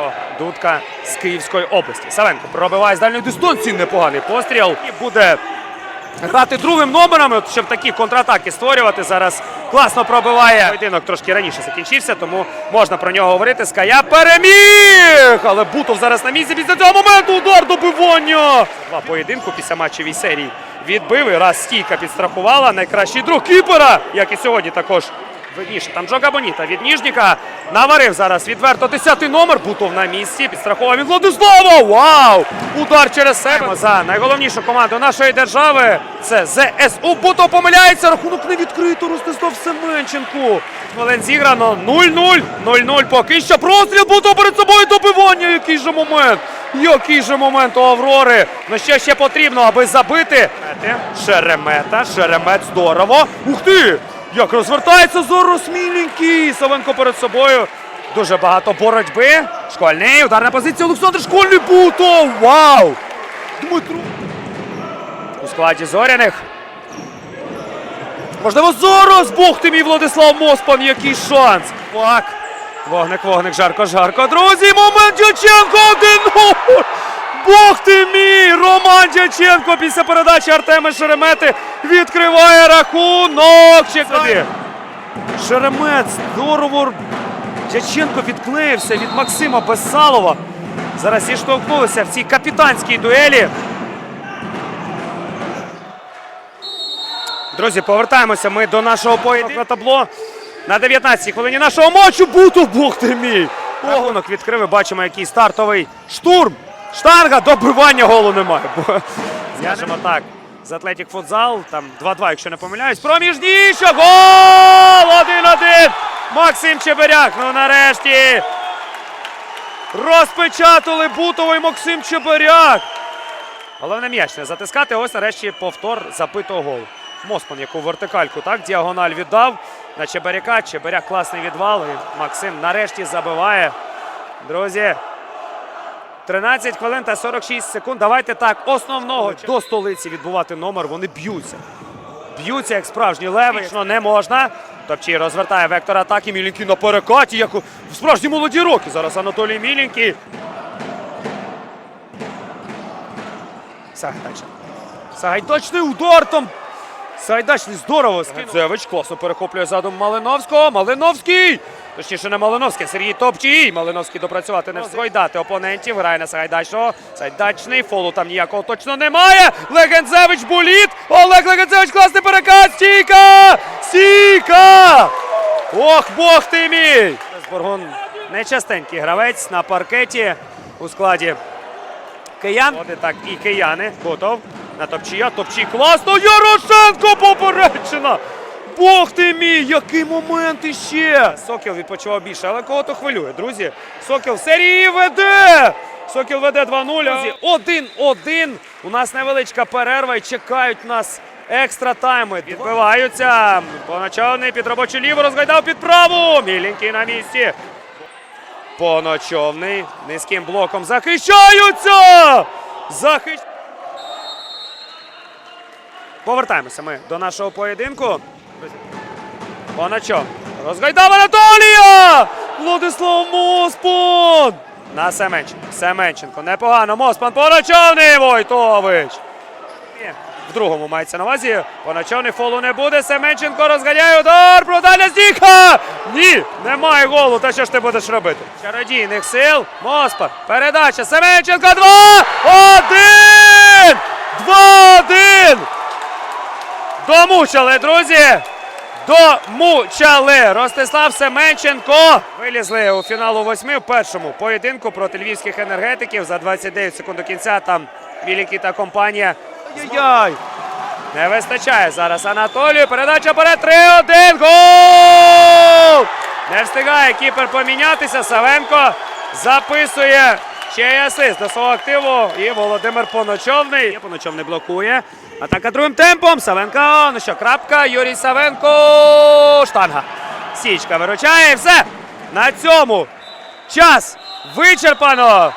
О, Дудка з Київської області. Савенко пробиває з дальньої дистанції непоганий постріл. І буде грати другим номером, щоб такі контратаки створювати. Зараз класно пробиває. Поєдинок трошки раніше закінчився, тому можна про нього говорити. Ская переміг! Але Бутов зараз на місці після цього моменту удар добивання. Два поєдинку після матчевій серії відбив. І раз стійка підстрахувала. Найкращий друг кіпера, як і сьогодні також. Видніше, там Джога Боніта від Ніжніка наварив зараз відверто 10-й номер. Бутов на місці. Підстрахував від Владислава. Вау! Удар через себе за найголовнішу команду нашої держави. Це ЗСУ. Бутов помиляється. Рахунок не відкрито. Ростислав Семенченко. Хвилин зіграно 0-0. 0-0 поки що. Простріл Бутов перед собою добивання. Який же момент? Який же момент у Аврори? Ну що ще потрібно, аби забити? Шеремета. Шеремет здорово. Ух ти! Як розвертається зараз міленький. Савенко перед собою. Дуже багато боротьби. Школьний. Ударна позиція Олександр Школьний Бутов. Вау! Дмитро. У складі зоряних. Можливо, зараз Бог ти мій Владислав Моспан, який шанс. Так. Вогник, вогник, жарко, жарко. Друзі, момент Дяченко 1-0. Бог ти мій! Роман Дяченко після передачі Артема Шеремети відкриває рахунок. Чекай. Шеремет здорово. Дяченко відклеївся від Максима Бесалова. Зараз зіштовхнулися в цій капітанській дуелі. Друзі, повертаємося ми до нашого поєдинку на табло. На 19-й хвилині нашого матчу Бутов, Бог ти мій! Рахунок відкрив, бачимо, який стартовий штурм. Штанга, добивання голу немає. Скажемо так, з Атлетік футзал, там 2-2, якщо не помиляюсь. Проміжніше, гол! 1-1! Максим Чебиряк, ну нарешті. Розпечатали Бутовий Максим Чебиряк. Головне м'яч не затискати. Ось нарешті повтор запитого голу. Моспан, яку вертикальку так діагональ віддав на Чебаряка. Чебаряк класний відвал. І Максим нарешті забиває. Друзі. 13 хвилин та 46 секунд. Давайте так. Основного до столиці відбувати номер. Вони б'ються. Б'ються як справжні леви. Ну, не можна. Топчій розвертає вектор атаки. Міленький на перекаті, як у в справжні молоді роки. Зараз Анатолій Міленький. Сагайдачний. Сагайдачний удар там. Сагайдачний здорово скинув. Зевич класно перехоплює задум Малиновського. Малиновський! Точніше, не Малиновський, Сергій Топчій. Малиновський допрацювати не встиг. Гойдати опонентів. Грає на Сагайдачного. Сагайдачний. Фолу там ніякого точно немає. Легензевич боліт. Олег Легензевич класний переказ. Стійка! Стійка! Ох, бог ти мій! Боргун нечастенький гравець на паркеті у складі киян. І так і кияни. Готов. На Топчія. Топчій класно. Ярошенко поперечина! Бог ти мій, який момент іще! Сокіл відпочивав більше, але кого то хвилює, друзі. Сокіл в серії веде! Сокіл веде 2-0. Друзі, 1-1. У нас невеличка перерва і чекають нас екстра тайми. Відбиваються. Поначальний під робочу ліву розгайдав під праву. Міленький на місці. Поночовний низьким блоком захищаються! Захищ... Повертаємося ми до нашого поєдинку. Поночов. Розгайдав Анатолія! Владислав Моспан! На Семенченко. Семенченко. Непогано. Моспан поночовний Войтович. В другому мається на увазі. Поначовний фолу не буде. Семенченко розганяє удар. Продання стіха! Ні, немає голу. Та що ж ти будеш робити? Чародійних сил. Моспан. Передача. Семенченко. Два! Один! Два-один! Домучали, друзі! Домучали! Ростислав Семенченко вилізли у фіналу восьми в першому поєдинку проти львівських енергетиків за 29 секунд до кінця. Там Мілікі та компанія. Яй! Не вистачає зараз Анатолію. Передача перед 3-1. Гол! Не встигає кіпер помінятися. Савенко записує ще й асист до свого активу. І Володимир Поночовний. Поночовний блокує. Атака другим темпом. Савенко. Ну що, крапка. Юрій Савенко. Штанга. Січка виручає. І все. На цьому час вичерпано.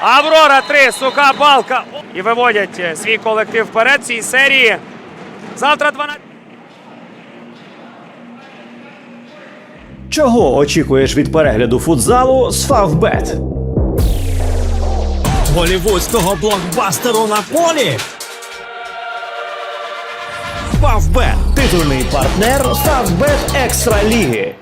Аврора 3, суха балка. І виводять е, свій колектив вперед в цій серії. Завтра 12. Чого очікуєш від перегляду футзалу з Фавбет? Голівудського блокбастеру на полі. Фавбет. Титульний партнер Фавбет Екстра Ліги.